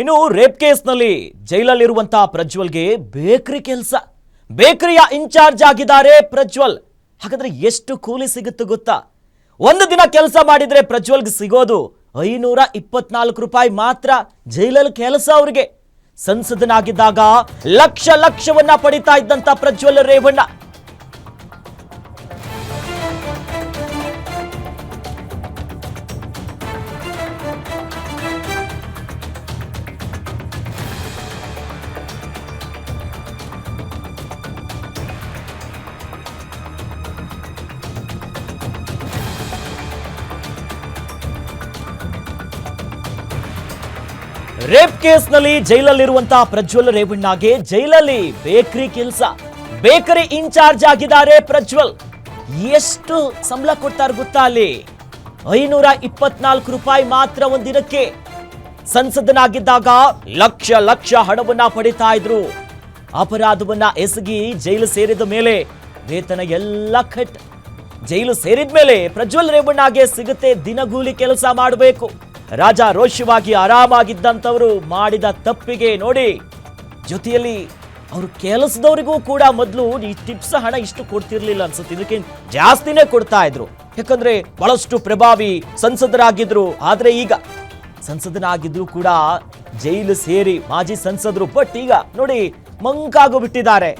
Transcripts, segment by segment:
ಇನ್ನು ರೇಪ್ ಕೇಸ್ನಲ್ಲಿ ಜೈಲಲ್ಲಿರುವಂತಹ ಪ್ರಜ್ವಲ್ಗೆ ಬೇಕರಿ ಕೆಲಸ. ಬೇಕರಿಯ ಇನ್ಚಾರ್ಜ್ ಆಗಿದ್ದಾರೆ ಪ್ರಜ್ವಲ್. ಹಾಗಾದ್ರೆ ಎಷ್ಟು ಕೂಲಿ ಸಿಗುತ್ತೆ ಗೊತ್ತಾ? ಒಂದು ದಿನ ಕೆಲಸ ಮಾಡಿದ್ರೆ ಪ್ರಜ್ವಲ್ಗೆ ಸಿಗೋದು ಐನೂರ ಇಪ್ಪತ್ನಾಲ್ಕು ರೂಪಾಯಿ ಮಾತ್ರ ಜೈಲಲ್ಲಿ ಕೆಲಸ ಅವ್ರಿಗೆ. ಸಂಸದನಾಗಿದ್ದಾಗ ಲಕ್ಷ ಲಕ್ಷವನ್ನ ಪಡಿತಾ ಇದ್ದಂತ ಪ್ರಜ್ವಲ್ ರೇವಣ್ಣ. ರೇಪ್ ಕೇಸ್ನಲ್ಲಿ ಜೈಲಲ್ಲಿರುವಂತಹ ಪ್ರಜ್ವಲ್ ರೇವಣ್ಣಗೆ ಜೈಲಲ್ಲಿ ಬೇಕರಿ ಕೆಲಸ. ಬೇಕರಿ ಇನ್ಚಾರ್ಜ್ ಆಗಿದ್ದಾರೆ ಪ್ರಜ್ವಲ್. ಎಷ್ಟು ಸಂಬಳ ಕೊಡ್ತಾರೆ ಗೊತ್ತಾ ಅಲ್ಲಿ? ಐನೂರ ಇಪ್ಪತ್ನಾಲ್ಕು ರೂಪಾಯಿ ಮಾತ್ರ ಒಂದಿನಕ್ಕೆ. ಸಂಸದನಾಗಿದ್ದಾಗ ಲಕ್ಷ ಲಕ್ಷ ಹಣವನ್ನ ಪಡಿತಾ ಇದ್ರು. ಅಪರಾಧವನ್ನ ಎಸಗಿ ಜೈಲು ಸೇರಿದ ಮೇಲೆ ವೇತನ ಎಲ್ಲ ಕಟ್. ಜೈಲು ಸೇರಿದ ಮೇಲೆ ಪ್ರಜ್ವಲ್ ರೇವಣ್ಣಗೆ ಸಿಗುತ್ತೆ ದಿನಗೂಲಿ ಕೆಲಸ ಮಾಡಬೇಕು. ರಾಜ ರೋಷವಾಗಿ ಆರಾಮಾಗಿದ್ದಂಥವರು ಮಾಡಿದ ತಪ್ಪಿಗೆ ನೋಡಿ ಜೊತೆಯಲ್ಲಿ ಅವರು ಕೆಲಸದವರಿಗೂ ಕೂಡ ಮೊದಲು ಈ ಟಿಪ್ಸ್ ಹಣ ಇಷ್ಟು ಕೊಡ್ತಿರ್ಲಿಲ್ಲ ಅನ್ಸುತ್ತೆ. ಇದಕ್ಕೆ ಜಾಸ್ತಿನೇ ಕೊಡ್ತಾ ಇದ್ರು. ಯಾಕಂದ್ರೆ ಬಹಳಷ್ಟು ಪ್ರಭಾವಿ ಸಂಸದರಾಗಿದ್ರು. ಆದರೆ ಈಗ ಸಂಸದನಾಗಿದ್ರು ಕೂಡ ಜೈಲು ಸೇರಿ ಮಾಜಿ ಸಂಸದರು. ಬಟ್ ಈಗ ನೋಡಿ ಮಂಕಾಗು ಬಿಟ್ಟಿದ್ದಾರೆ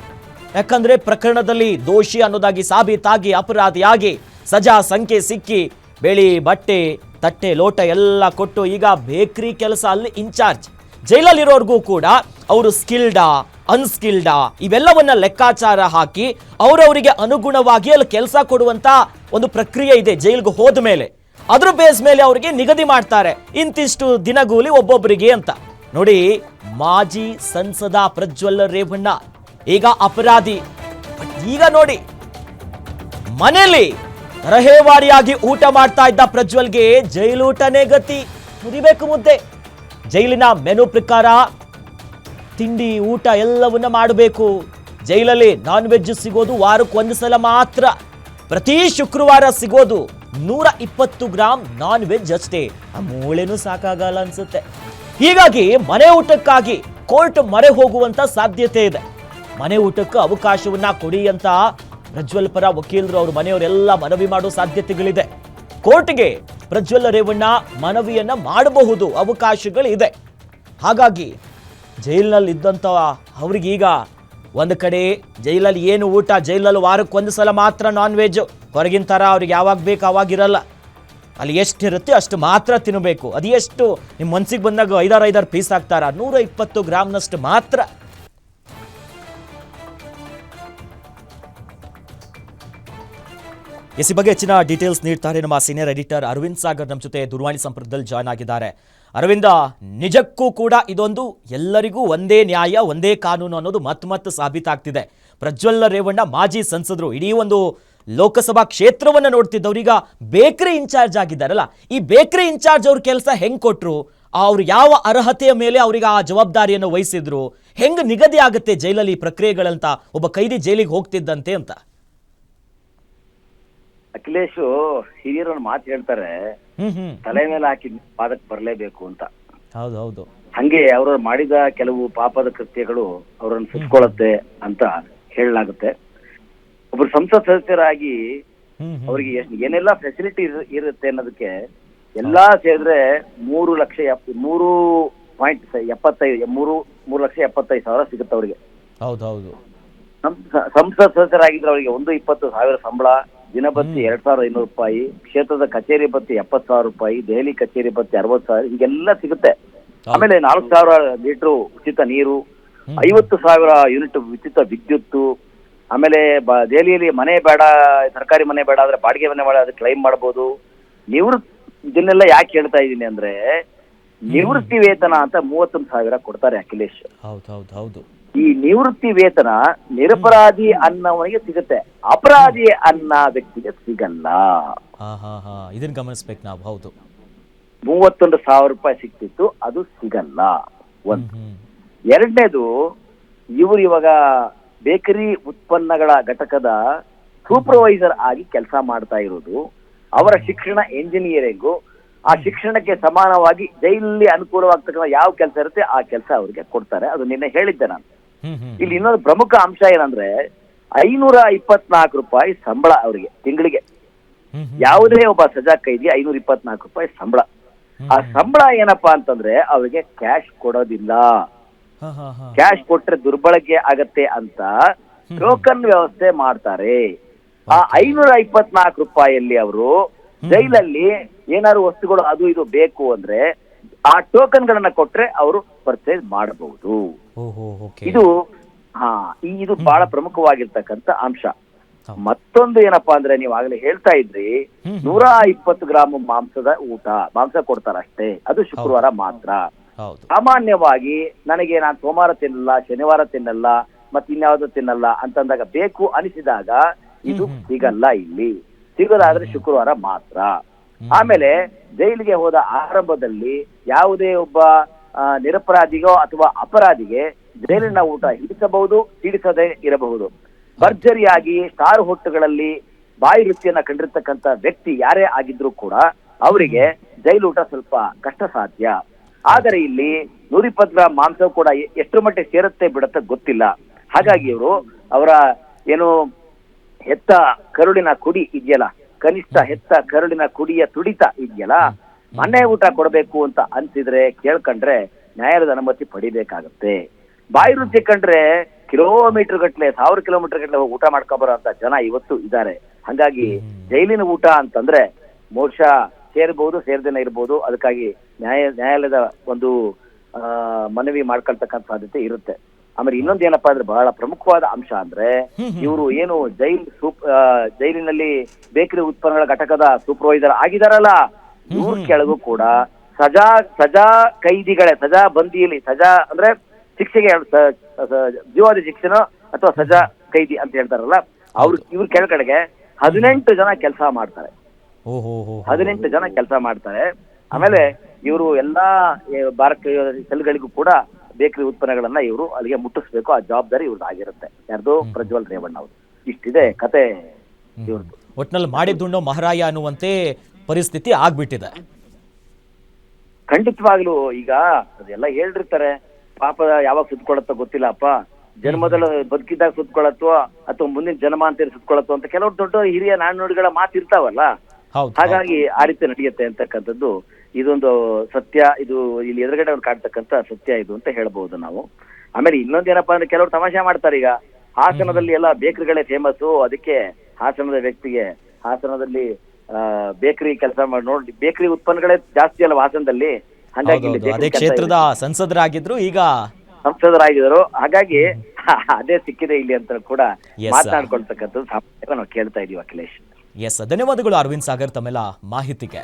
ಯಾಕಂದ್ರೆ ಪ್ರಕರಣದಲ್ಲಿ ದೋಷಿ ಅನ್ನೋದಾಗಿ ಸಾಬೀತಾಗಿ, ಅಪರಾಧಿಯಾಗಿ ಸಜಾ ಸಂಖ್ಯೆ ಸಿಕ್ಕಿ, ಬೆಳಿ ಬಟ್ಟೆ ತಟ್ಟೆ, ಲೋಟ ಎಲ್ಲ ಕೊಟ್ಟು ಈಗ ಬೇಕ್ರಿ ಕೆಲಸ ಅಲ್ಲಿ ಇನ್ಚಾರ್ಜ್ ಜೈಲಲ್ಲಿರೋರ್ಗೂ ಕೂಡ ಅವರು ಸ್ಕಿಲ್ಡಾ ಅನ್ಸ್ಕಿಲ್ಡಾ ಇವೆಲ್ಲವನ್ನ ಲೆಕ್ಕಾಚಾರ ಹಾಕಿ ಅವರವರಿಗೆ ಅನುಗುಣವಾಗಿ ಅಲ್ಲಿ ಕೆಲಸ ಕೊಡುವಂತ ಒಂದು ಪ್ರಕ್ರಿಯೆ ಇದೆ ಜೈಲ್ಗೆ ಹೋದ ಮೇಲೆ. ಅದ್ರ ಬೇಸ್ ಮೇಲೆ ಅವರಿಗೆ ನಿಗದಿ ಮಾಡ್ತಾರೆ. ಇಂತಿಷ್ಟು ದಿನಗೂಲಿ ಒಬ್ಬೊಬ್ಬರಿಗೆ ಅಂತ. ನೋಡಿ, ಮಾಜಿ ಸಂಸದ ಪ್ರಜ್ವಲ್ ರೇವಣ್ಣ, ಈಗ ಅಪರಾಧಿ. ಈಗ ನೋಡಿ ಮನೆಯಲ್ಲಿ ತರಹೇವಾರಿಯಾಗಿ ಊಟ ಮಾಡ್ತಾ ಇದ್ದ ಪ್ರಜ್ವಲ್ಗೆ ಜೈಲೂಟನೇ ಗತಿ. ಮುರಿಬೇಕು ಮುದ್ದೆ. ಜೈಲಿನ ಮೆನು ಪ್ರಕಾರ ತಿಂಡಿ, ಊಟ ಎಲ್ಲವನ್ನ ಮಾಡಬೇಕು. ಜೈಲಲ್ಲಿ ನಾನ್ ವೆಜ್ ಸಿಗೋದು ವಾರಕ್ಕೆ ಒಂದು ಸಲ ಮಾತ್ರ. ಪ್ರತಿ ಶುಕ್ರವಾರ ಸಿಗೋದು ನೂರ ಇಪ್ಪತ್ತು ಗ್ರಾಮ್ ನಾನ್ ವೆಜ್ ಅಷ್ಟೇ. ಆ ಮೂಳೆನೂ ಸಾಕಾಗಲ್ಲ ಅನ್ಸುತ್ತೆ. ಹೀಗಾಗಿ ಮನೆ ಊಟಕ್ಕಾಗಿ ಕೋರ್ಟ್ ಮರೆ ಹೋಗುವಂತ ಸಾಧ್ಯತೆ ಇದೆ. ಮನೆ ಊಟಕ್ಕೆ ಅವಕಾಶವನ್ನ ಕೊಡಿ ಅಂತ ಪ್ರಜ್ವಲ್ ಪರ ವಕೀಲರು ಅವ್ರ ಮನೆಯವರೆಲ್ಲ ಮನವಿ ಮಾಡೋ ಸಾಧ್ಯತೆಗಳಿದೆ. ಕೋರ್ಟ್ಗೆ ಪ್ರಜ್ವಲ್ ರೇವಣ್ಣ ಮನವಿಯನ್ನ ಮಾಡಬಹುದು ಅವಕಾಶಗಳಿದೆ. ಹಾಗಾಗಿ ಜೈಲಿನಲ್ಲಿ ಇದ್ದಂಥ ಅವ್ರಿಗೀಗ ಒಂದು ಕಡೆ ಜೈಲಲ್ಲಿ ಏನು ಊಟ, ಜೈಲಲ್ಲಿ ವಾರಕ್ಕೆ ಒಂದು ಸಲ ಮಾತ್ರ ನಾನ್ ವೆಜ್ ಹೊರಗಿನ ಥರ ಅವ್ರಿಗೆ ಯಾವಾಗ ಬೇಕು ಅವಾಗಿರಲ್ಲ ಅಲ್ಲಿ ಎಷ್ಟಿರುತ್ತೆ ಅಷ್ಟು ಮಾತ್ರ ತಿನ್ನಬೇಕು ಅದು ಎಷ್ಟು ನಿಮ್ಮ ಮನಸ್ಸಿಗೆ ಬಂದಾಗ ಐದಾರು ಐದಾರು ಪೀಸ್ ಹಾಕ್ತಾರ ನೂರ ಇಪ್ಪತ್ತು ಗ್ರಾಮ್ನಷ್ಟು ಮಾತ್ರ. ಎಸ್ ಈ ಬಗ್ಗೆ ಹೆಚ್ಚಿನ ಡೀಟೇಲ್ಸ್ ನೀಡ್ತಾರೆ ನಮ್ಮ ಸೀನಿಯರ್ ಎಡಿಟರ್ ಅರವಿಂದ್ ಸಾಗರ್. ನಮ್ಮ ಜೊತೆ ದೂರವಾಣಿ ಸಂಪರ್ಕದಲ್ಲಿ ಜಾಯ್ನ್ ಆಗಿದ್ದಾರೆ. ಅರವಿಂದ, ನಿಜಕ್ಕೂ ಕೂಡ ಇದೊಂದು ಎಲ್ಲರಿಗೂ ಒಂದೇ ನ್ಯಾಯ, ಒಂದೇ ಕಾನೂನು ಅನ್ನೋದು ಮತ್ ಮತ್ತೆ ಸಾಬೀತಾಗ್ತಿದೆ. ಪ್ರಜ್ವಲ್ಲ ರೇವಣ್ಣ ಮಾಜಿ ಸಂಸದರು, ಇಡೀ ಒಂದು ಲೋಕಸಭಾ ಕ್ಷೇತ್ರವನ್ನು ಈಗ ಬೇಕರಿ ಇನ್ಚಾರ್ಜ್ ಆಗಿದ್ದಾರಲ್ಲ, ಈ ಬೇಕರಿ ಇನ್ಚಾರ್ಜ್ ಅವ್ರ ಕೆಲಸ ಹೆಂಗ್ ಕೊಟ್ರು? ಅವ್ರು ಯಾವ ಅರ್ಹತೆಯ ಮೇಲೆ ಅವರಿಗೆ ಆ ಜವಾಬ್ದಾರಿಯನ್ನು ವಹಿಸಿದ್ರು? ಹೆಂಗ್ ನಿಗದಿ ಆಗುತ್ತೆ ಜೈಲಲ್ಲಿ ಪ್ರಕ್ರಿಯೆಗಳಂತ? ಒಬ್ಬ ಕೈದಿ ಜೈಲಿಗೆ ಹೋಗ್ತಿದ್ದಂತೆ ಅಂತ. ಅಖಿಲೇಶ್ ಹಿರಿಯರು ಒಂದು ಮಾತು ಹೇಳ್ತಾರೆ ತಲೆ ಮೇಲೆ ಹಾಕಿ ಪಾದಕ್ಕೆ ಬರಲೇಬೇಕು ಅಂತ. ಹೌದು ಹೌದು. ಹಂಗೆ ಅವರು ಮಾಡಿದ ಕೆಲವು ಪಾಪದ ಕೃತ್ಯಗಳು ಅವರನ್ನು ಸುತ್ಕೊಳ್ಳುತ್ತೆ ಅಂತ ಹೇಳಲಾಗುತ್ತೆ. ಒಬ್ರು ಸಂಸತ್ ಸದಸ್ಯರಾಗಿ ಅವ್ರಿಗೆ ಏನೆಲ್ಲ ಫೆಸಿಲಿಟಿ ಇರುತ್ತೆ ಅನ್ನೋದಕ್ಕೆ ಎಲ್ಲಾ ಸೇರಿದ್ರೆ ಮೂರು ಲಕ್ಷ ಮೂರು ಪಾಯಿಂಟ್ ಎಪ್ಪತ್ತೈದು ಮೂರು ಮೂರು ಲಕ್ಷ ಎಪ್ಪತ್ತೈದು ಸಾವಿರ ಸಿಗುತ್ತೆ ಅವರಿಗೆ. ಹೌದು ಹೌದು. ಸಂಸ- ಸಂಸತ್ ಸದಸ್ಯರಾಗಿದ್ರೆ ಅವರಿಗೆ ಒಂದು ಇಪ್ಪತ್ತು ಸಾವಿರ ಸಂಬಳ ದಿನಬತ್ತಿ ಎರಡ್ ಸಾವಿರದ ಐನೂರು ರೂಪಾಯಿ ಕ್ಷೇತ್ರದ ಕಚೇರಿ ಬತ್ತಿ ಎಪ್ಪತ್ತು ಸಾವಿರ ರೂಪಾಯಿ ದೆಹಲಿ ಕಚೇರಿ ಬತ್ತಿ ಅರವತ್ತು ಸಾವಿರ ಹೀಗೆಲ್ಲ ಸಿಗುತ್ತೆ. ಆಮೇಲೆ ನಾಲ್ಕು ಸಾವಿರ ಲೀಟರ್ ಉಚಿತ ನೀರು. ಐವತ್ತು ಸಾವಿರ ಯೂನಿಟ್ ಉಚಿತ ವಿದ್ಯುತ್ ಆಮೇಲೆ ದೆಹಲಿಯಲ್ಲಿ ಮನೆ ಬೇಡ ಸರ್ಕಾರಿ ಮನೆ ಬೇಡ ಆದ್ರೆ ಬಾಡಿಗೆ ಮನೆ ಬೇಡ ಅದಕ್ಕೆ ಕ್ಲೈಮ್ ಮಾಡ್ಬೋದು. ನಿವೃತ್ತಿ ಇದನ್ನೆಲ್ಲ ಯಾಕೆ ಹೇಳ್ತಾ ಇದ್ದೀನಿ ಅಂದ್ರೆ ನಿವೃತ್ತಿ ವೇತನ ಅಂತ ಮೂವತ್ತೊಂದು ಸಾವಿರ ಕೊಡ್ತಾರೆ ಅಖಿಲೇಶ್. ಹೌದು ಹೌದು ಹೌದು. ಈ ನಿವೃತ್ತಿ ವೇತನ ನಿರಪರಾಧಿ ಅನ್ನೋವನಿಗೆ ಸಿಗುತ್ತೆ. ಅಪರಾಧಿ ಅನ್ನ ವ್ಯಕ್ತಿಗೆ ಸಿಗಲ್ಲ. ಇದನ್ನ ಗಮನಿಸ್ಬೇಕು ನಾವು ಹೌದು. ಮೂವತ್ತೊಂದು ಸಾವಿರ ರೂಪಾಯಿ ಸಿಕ್ತಿತ್ತು ಅದು ಸಿಗಲ್ಲ. ಒಂದ್. ಎರಡನೇದು ಇವರು ಇವಾಗ ಬೇಕರಿ ಉತ್ಪನ್ನಗಳ ಘಟಕದ ಸೂಪರ್ವೈಸರ್ ಆಗಿ ಕೆಲಸ ಮಾಡ್ತಾ ಇರೋದು. ಅವರ ಶಿಕ್ಷಣ ಎಂಜಿನಿಯರಿಂಗು ಆ ಶಿಕ್ಷಣಕ್ಕೆ ಸಮಾನವಾಗಿ ಜೈಲಲ್ಲಿ ಅನುಕೂಲವಾಗ್ತಕ್ಕಂಥ ಯಾವ ಕೆಲಸ ಇರುತ್ತೆ ಆ ಕೆಲಸ ಅವರಿಗೆ ಕೊಡ್ತಾರೆ. ಅದು ನಿನ್ನೆ ಹೇಳಿದ್ದೆ ನಾನು. ಇಲ್ಲಿ ಇನ್ನೊಂದು ಪ್ರಮುಖ ಅಂಶ ಏನಂದ್ರೆ ಐನೂರ ಇಪ್ಪತ್ನಾಲ್ಕು ರೂಪಾಯಿ ಸಂಬಳ ಅವರಿಗೆ ತಿಂಗಳಿಗೆ. ಯಾವುದೇ ಒಬ್ಬ ಸಜಾ ಕೈದಿ ಐನೂರ ಇಪ್ಪತ್ನಾಲ್ಕು ರೂಪಾಯಿ ಸಂಬಳ. ಆ ಸಂಬಳ ಏನಪ್ಪಾ ಅಂತಂದ್ರೆ ಅವರಿಗೆ ಕ್ಯಾಶ್ ಕೊಡೋದಿಲ್ಲ. ಕ್ಯಾಶ್ ಕೊಟ್ರೆ ದುರ್ಬಳಕೆ ಆಗತ್ತೆ ಅಂತ ಟೋಕನ್ ವ್ಯವಸ್ಥೆ ಮಾಡ್ತಾರೆ. ಆ ಐನೂರ ಇಪ್ಪತ್ನಾಲ್ಕು ರೂಪಾಯಿಯಲ್ಲಿ ಅವರು ಜೈಲಲ್ಲಿ ಏನಾದ್ರು ವಸ್ತುಗಳು ಅದು ಇದು ಬೇಕು ಅಂದ್ರೆ ಆ ಟೋಕನ್ ಗಳನ್ನ ಕೊಟ್ರೆ ಅವರು ಪರ್ಚೇಸ್ ಮಾಡಬಹುದು. ಇದು ಹಾ ಈ ಇದು ಬಹಳ ಪ್ರಮುಖವಾಗಿರ್ತಕ್ಕಂಥ ಅಂಶ. ಮತ್ತೊಂದು ಏನಪ್ಪಾ ಅಂದ್ರೆ ನೀವು ಆಗ್ಲೇ ಹೇಳ್ತಾ ಇದ್ರಿ. ನೂರ ಇಪ್ಪತ್ತು ಗ್ರಾಮ್ ಮಾಂಸದ ಊಟ ಮಾಂಸ ಕೊಡ್ತಾರ ಅಷ್ಟೇ ಅದು ಶುಕ್ರವಾರ ಮಾತ್ರ. ಸಾಮಾನ್ಯವಾಗಿ ನನಗೆ ನಾನು ಸೋಮವಾರ ತಿನ್ನಲ್ಲ ಶನಿವಾರ ತಿನ್ನಲ್ಲ ಮತ್ತೆ ಇನ್ಯಾವುದು ತಿನ್ನಲ್ಲ ಅಂತಂದಾಗ ಬೇಕು ಅನಿಸಿದಾಗ ಇದು ಸಿಗಲ್ಲ ಇಲ್ಲಿ. ಸಿಗೋದಾದ್ರೆ ಶುಕ್ರವಾರ ಮಾತ್ರ. ಆಮೇಲೆ ಜೈಲಿಗೆ ಹೋದ ಆರಂಭದಲ್ಲಿ ಯಾವುದೇ ಒಬ್ಬ ನಿರಪರಾಧಿಗೋ ಅಥವಾ ಅಪರಾಧಿಗೆ ಜೈಲಿನ ಊಟ ಹಿಡಿಸಬಹುದು, ಹಿಡಿಸದೇ ಇರಬಹುದು. ಭರ್ಜರಿಯಾಗಿ ಕಾರು ಹೊಟ್ಟುಗಳಲ್ಲಿ ಬಾಯಿ ರುಚಿಯನ್ನ ಕಂಡಿರ್ತಕ್ಕಂಥ ವ್ಯಕ್ತಿ ಯಾರೇ ಆಗಿದ್ರು ಕೂಡ ಅವರಿಗೆ ಜೈಲೂಟ ಸ್ವಲ್ಪ ಕಷ್ಟ ಸಾಧ್ಯ ಆದರೆ ಇಲ್ಲಿ ನೂರಿಪ್ಪತ್ತು ಗ್ರಾಮ್ ಮಾಂಸ ಕೂಡ ಎಷ್ಟು ಮಟ್ಟಿಗೆ ಸೇರುತ್ತೆ ಬಿಡುತ್ತೆ ಗೊತ್ತಿಲ್ಲ. ಹಾಗಾಗಿ ಇವರು ಅವರ ಏನು ಹೆತ್ತ ಕರುಳಿನ ಕುಡಿ ಇದೆಯಲ್ಲ, ಕನಿಷ್ಠ ಹೆತ್ತ ಕರುಳಿನ ಕುಡಿಯ ತುಡಿತ ಇದೆಯಲ್ಲ ಮನೆ ಊಟ ಕೊಡಬೇಕು ಅಂತ ಅನ್ಸಿದ್ರೆ ಕೇಳ್ಕಂಡ್ರೆ ನ್ಯಾಯಾಲಯದ ಅನುಮತಿ ಪಡಿಬೇಕಾಗತ್ತೆ. ಬಾಯಿ ರುಚಿ ಕಂಡ್ರೆ ಕಿಲೋಮೀಟರ್ ಗಟ್ಲೆ ಸಾವಿರ ಕಿಲೋಮೀಟರ್ ಗಟ್ಲೆ ಹೋಗಿ ಊಟ ಅಂತ ಜನ ಇವತ್ತು ಇದ್ದಾರೆ. ಹಾಗಾಗಿ ಜೈಲಿನ ಊಟ ಅಂತಂದ್ರೆ ಮೋಕ್ಷ ಸೇರ್ಬೋದು ಸೇರ್ದೇನೆ ಇರ್ಬೋದು. ಅದಕ್ಕಾಗಿ ನ್ಯಾಯ ನ್ಯಾಯಾಲಯದ ಒಂದು ಆ, ಮನವಿ ಮಾಡ್ಕೊಳ್ತಕ್ಕಂಥ ಸಾಧ್ಯತೆ ಇರುತ್ತೆ. ಆಮೇಲೆ ಇನ್ನೊಂದು ಏನಪ್ಪಾ ಅಂದ್ರೆ ಬಹಳ ಪ್ರಮುಖವಾದ ಅಂಶ ಅಂದ್ರೆ ಇವರು ಏನು ಜೈಲ್ ಸೂಪ್ ಜೈಲಿನಲ್ಲಿ ಬೇಕರಿ ಉತ್ಪನ್ನಗಳ ಘಟಕದ ಸೂಪರ್ವೈಸರ್ ಆಗಿದಾರಲ್ಲ ಇವ್ರ ಕೆಳಗೂ ಕೂಡ ಸಜಾ ಸಜಾ ಕೈದಿಗಳೇ ಸಜಾ ಬಂದಿಯಲ್ಲಿ ಸಜಾ ಅಂದ್ರೆ ಶಿಕ್ಷೆಗೆ ಜೀವಾದಿ ಶಿಕ್ಷೆನೋ ಅಥವಾ ಸಜಾ ಕೈದಿ ಅಂತ ಹೇಳ್ತಾರಲ್ಲ ಅವ್ರು ಇವ್ರ ಕೆಳಗಡೆಗೆ ಹದಿನೆಂಟು ಜನ ಕೆಲಸ ಮಾಡ್ತಾರೆ. ಹದಿನೆಂಟು ಜನ ಕೆಲಸ ಮಾಡ್ತಾರೆ. ಆಮೇಲೆ ಇವರು ಎಲ್ಲಾ ಭಾರತೀಯ ಭಾರತ ಸೆಲ್ಗಳಿಗೂ ಕೂಡ ಬೇಕರಿ ಉತ್ಪನ್ನಗಳನ್ನ ಇವರು ಅಲ್ಲಿಗೆ ಮುಟ್ಟಿಸ್ಬೇಕು. ಆ ಜವಾಬ್ದಾರಿ ಇವ್ರದ್ದು ಆಗಿರುತ್ತೆ. ಯಾರ್ದು ಪ್ರಜ್ವಲ್ ರೇವಣ್ಣ ಅವರು. ಇಷ್ಟಿದೆ ಕತೆ ಇವ್ರದ್ದು ಒಟ್ನಲ್ಲಿ ಮಾಡಿದ್ದುಣ್ಣೋ ಮಹಾರಾಯ ಅನ್ನುವಂತೆ ಪರಿಸ್ಥಿತಿ ಆಗ್ಬಿಟ್ಟಿದೆ. ಖಂಡಿತವಾಗ್ಲು ಈಗ ಅದೆಲ್ಲ ಹೇಳಿರ್ತಾರೆ ಪಾಪ ಯಾವಾಗ ಸುತ್ಕೊಳತ್ತೋ ಗೊತ್ತಿಲ್ಲ ಅಪ್ಪ ಜನ್ಮದಲ್ಲಿ ಬದುಕಿದ್ದಾಗ ಸುತ್ಕೊಳತ್ತೋ ಅಥವಾ ಮುಂದಿನ ಜನ್ಮ ಅಂತ ಸುತ್ಕೊಳತ್ತೋ ಅಂತ ಕೆಲವು ದೊಡ್ಡ ಹಿರಿಯ ನಾಣ್ಣುಡಿಗಳ ಮಾತಿರ್ತಾವಲ್ಲ ಹಾಗಾಗಿ ಆ ರೀತಿ ನಡೆಯುತ್ತೆ ಅಂತಕ್ಕಂಥದ್ದು. ಇದೊಂದು ಸತ್ಯ ಇದು ಇಲ್ಲಿ ಎದುರುಗಡೆ ಅವ್ರು ಕಾಡ್ತಕ್ಕಂತ ಸತ್ಯ ಇದು ಅಂತ ಹೇಳ್ಬಹುದು ನಾವು. ಆಮೇಲೆ ಇನ್ನೊಂದೇನಪ್ಪಾ ಅಂದ್ರೆ ಕೆಲವರು ತಮಾಷೆ ಮಾಡ್ತಾರೆ ಈಗ. ಹಾಸನದಲ್ಲಿ ಎಲ್ಲ ಬೇಕರಿಗಳೇ ಫೇಮಸ್ ಅದಕ್ಕೆ ಹಾಸನದ ವ್ಯಕ್ತಿಗೆ ಹಾಸನದಲ್ಲಿ ಬೇಕರಿ ಕೆಲಸ ಮಾಡಿ ನೋಡಿ ಬೇಕರಿ ಉತ್ಪನ್ನಗಳೇ ಜಾಸ್ತಿ ಅಲ್ಲ ಹಾಸನದಲ್ಲಿ? ಹಾಗಾಗಿ ಇಲ್ಲಿ ಅದೇ ಕ್ಷೇತ್ರದ ಸಂಸದರಾಗಿದ್ರು ಈಗ ಸಂಸದರಾಗಿದ್ರು ಹಾಗಾಗಿ ಅದೇ ಸಿಕ್ಕಿದೆ ಇಲ್ಲಿ ಅಂತ ಕೂಡ Yes, sir. ಮಾತನಾಡ್ಕೊಳ್ತಕ್ಕಂಥದ್ದು ಸಾಮಾನ್ಯವಾಗಿ ನಾವು ಕೇಳ್ತಾ ಇದೀವಿ ಅಖಿಲೇಶ್. ಎಸ್ ಧನ್ಯವಾದಗಳು ಅರವಿಂದ್ ಸಾಗರ್ ತಮ್ಮೆಲ್ಲ ಮಾಹಿತಿಗೆ.